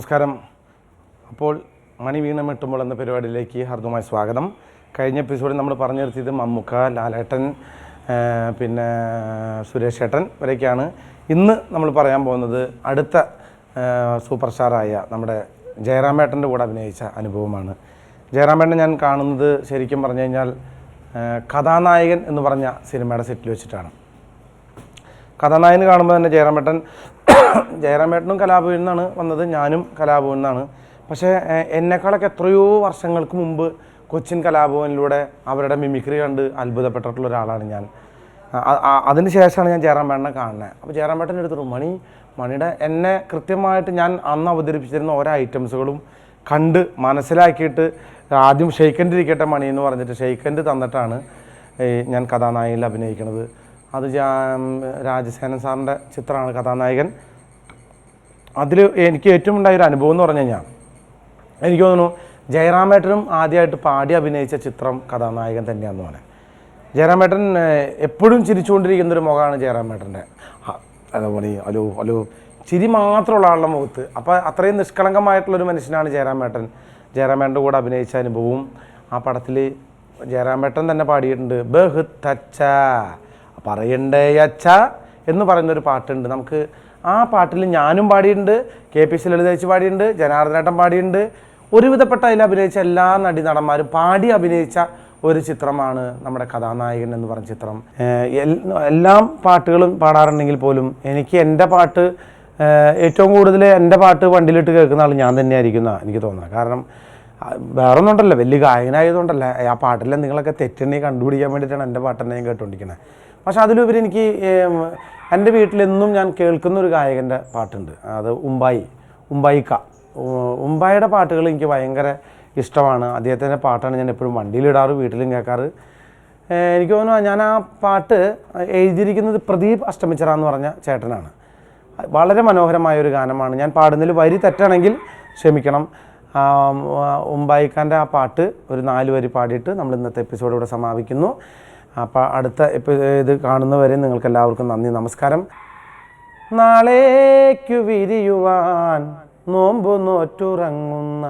നമസ്കാരം. അപ്പോൾ മണി വീണം മെട്ടുമ്പോൾ എന്ന പരിപാടിയിലേക്ക് ഹർദ്ദമായ സ്വാഗതം. കഴിഞ്ഞ എപ്പിസോഡിൽ നമ്മൾ പറഞ്ഞു നിർത്തിയത് മമ്മുക്ക ലാലേട്ടൻ പിന്നെ സുരേഷ് ഏട്ടൻ വരെയൊക്കെയാണ് ഇന്ന് നമ്മൾ പറയാൻ പോകുന്നത് അടുത്ത സൂപ്പർ സ്റ്റാറായ നമ്മുടെ ജയറാമേട്ടന്റെ കൂടെ അഭിനയിച്ച അനുഭവമാണ്. ജയറാമേട്ടനെ ഞാൻ കാണുന്നത് ശരിക്കും പറഞ്ഞു കഴിഞ്ഞാൽ കഥാനായകൻ എന്ന് പറഞ്ഞ സിനിമയുടെ സെറ്റിൽ വെച്ചിട്ടാണ്. കഥാനായകന് കാണുമ്പോൾ തന്നെ ജയറാമേട്ടൻ ജയറാമേട്ടനും കലാഭവനിൽ നിന്നാണ് വന്നത് ഞാനും കലാഭവനിൽ നിന്നാണ്. പക്ഷേ എന്നെക്കാളൊക്കെ എത്രയോ വർഷങ്ങൾക്ക് മുമ്പ് കൊച്ചിൻ കലാഭവനിലൂടെ അവരുടെ മിമിക്രി കണ്ട് അത്ഭുതപ്പെട്ടിട്ടുള്ള ഒരാളാണ് ഞാൻ. അതിന് ശേഷമാണ് ഞാൻ ജയറാമേട്ടനെ കാണുന്നത് അപ്പോൾ ജയറാമേട്ടന്റെ അടുത്തൊരു മണി മണിയുടെ എന്നെ കൃത്യമായിട്ട് ഞാൻ അന്ന് അവതരിപ്പിച്ചിരുന്ന ഓരോ ഐറ്റംസുകളും കണ്ട് മനസ്സിലാക്കിയിട്ട് ആദ്യം ഷെയ്ക്കന്റ് ഇരിക്കട്ടെ മണി എന്ന് പറഞ്ഞിട്ട് ഷെയ്ക്കന്റ് തന്നിട്ടാണ് ഞാൻ കഥാനായകനിൽ അഭിനയിക്കുന്നത് അത് രാജസേനൻ സാറിന്റെ ചിത്രമാണ് കഥാനായകൻ. അതിൽ എനിക്ക് ഏറ്റവും ഉണ്ടായ ഒരു അനുഭവം എന്ന് പറഞ്ഞു കഴിഞ്ഞാൽ എനിക്ക് തോന്നുന്നു ജയറാമേട്ടനും ആദ്യമായിട്ട് പാടി അഭിനയിച്ച ചിത്രം കഥാനായകൻ തന്നെയാണെന്ന് പറയാം ജയറാമേട്ടൻ എപ്പോഴും ചിരിച്ചുകൊണ്ടിരിക്കുന്ന ഒരു മുഖമാണ് ജയറാമേട്ടന്റെ. അതുപോലെ അലോ അലോ ചിരി മാത്രമുള്ള ആളുടെ മുഖത്ത്. അപ്പോൾ അത്രയും നിഷ്കളങ്കമായിട്ടുള്ളൊരു മനുഷ്യനാണ് ജയറാമേട്ടൻ. ജയറാമേട്ടന്റെ കൂടെ അഭിനയിച്ച അനുഭവവും ആ പടത്തിൽ ജയറാമേട്ടൻ തന്നെ പാടിയിട്ടുണ്ട്. ബഹ് തച്ച പറയണ്ടേ അച്ഛ എന്ന് പറയുന്നൊരു പാട്ടുണ്ട്. നമുക്ക് ആ പാട്ടിൽ ഞാനും പാടിയിട്ടുണ്ട് കെ പി സി ലളിതേച്ച് പാടിയിട്ടുണ്ട് ജനാർദ്ദനേട്ടൻ പാടിയിട്ടുണ്ട്. ഒരുവിധപ്പെട്ട അതിൽ അഭിനയിച്ച എല്ലാ നടി നടന്മാരും പാടി അഭിനയിച്ച ഒരു ചിത്രമാണ് നമ്മുടെ കഥാനായകൻ എന്ന് പറഞ്ഞ ചിത്രം. എല്ലാം പാട്ടുകളും പാടാറുണ്ടെങ്കിൽ പോലും എനിക്ക് എന്റെ പാട്ട് ഏറ്റവും കൂടുതൽ എന്റെ പാട്ട് വണ്ടിയിലിട്ട് കേൾക്കുന്ന ആൾ ഞാൻ തന്നെയായിരിക്കും എന്നാണ് എനിക്ക് തോന്നുന്നത്. കാരണം വേറെ ഒന്നുണ്ടല്ലോ വലിയ ഗായകനായതുകൊണ്ടല്ല ആ പാട്ടിലെ നിങ്ങളൊക്കെ തെറ്റെന്നെ കണ്ടുപിടിക്കാൻ വേണ്ടിയിട്ടാണ് എന്റെ പാട്ട് ഞാൻ കേട്ടുകൊണ്ടിരിക്കുന്നത് പക്ഷെ അതിലുപരി എനിക്ക് എന്റെ വീട്ടിലെന്നും ഞാൻ കേൾക്കുന്ന ഒരു ഗായകന്റെ പാട്ടുണ്ട്. അത് ഉമ്പായി ഉമ്പായിക്ക. ഉമ്പായിയുടെ പാട്ടുകൾ എനിക്ക് ഭയങ്കര ഇഷ്ടമാണ്. അദ്ദേഹത്തിന്റെ പാട്ടാണ് ഞാൻ എപ്പോഴും വണ്ടിയിലിടാറ് വീട്ടിലും കേൾക്കാറ്. എനിക്ക് തോന്നുന്നു ഞാൻ ആ പാട്ട് എഴുതിയിരിക്കുന്നത് പ്രദീപ് അഷ്ടമിച്ചറ എന്ന് പറഞ്ഞ ചേട്ടനാണ്. വളരെ മനോഹരമായ ഒരു ഗാനമാണ്. ഞാൻ പാടുന്നതിൽ വരി തെറ്റാണെങ്കിൽ ക്ഷമിക്കണം. ഉമ്പായിക്കാന്റെ ആ പാട്ട് ഒരു നാല് വരി പാടിയിട്ട് നമ്മൾ ഇന്നത്തെ എപ്പിസോഡ് ഇവിടെ സമാപിക്കുന്നു. അപ്പോൾ അടുത്ത ഇത് കാണുന്നവരെ നിങ്ങൾക്ക് എല്ലാവർക്കും നന്ദി നമസ്കാരം. നാളേക്കു വിരിയുവാൻ നോമ്പു നോറ്റുറങ്ങുന്ന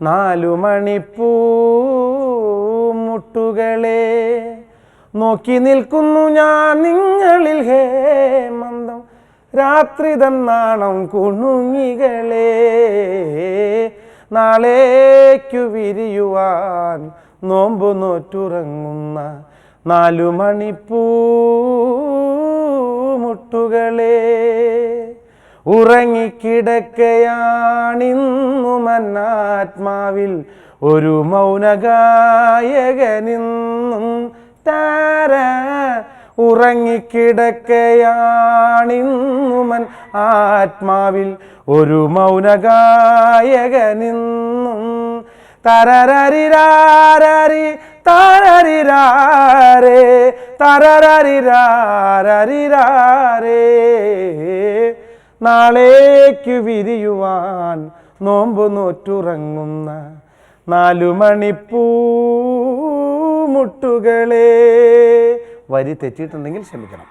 നാലു മണിപ്പൂ മുട്ടുകളെ നോക്കി നിൽക്കുന്നു ഞാൻ നിങ്ങളിൽ ഹേമന്തം. രാത്രി തന്നാണം കുണുങ്ങികളെ നാളേക്കു വിരിയുവാൻ നോമ്പു നോറ്റുറങ്ങുന്ന നാലു മണിപ്പൂ മുട്ടുകളെ ഉറങ്ങിക്കിടക്കയാണിന്നു മന്നാത്മാവിൽ ഒരു മൗനഗായകനിന്നും താര ഉറങ്ങിക്കിടക്കയാണിന്നുമൻ ആത്മാവിൽ ഒരു മൗനഗായകനിന്നും തരരരിരാരരി തരരിരാരേ തരരരിരാരരിരാരേ. നാളേക്കു വിരിയുവാൻ നോമ്പു നോറ്റുറങ്ങുന്ന നാലു മണിപ്പൂ മുട്ടുകളെ. വരി തെറ്റിയിട്ടുണ്ടെങ്കിൽ ക്ഷമിക്കണം.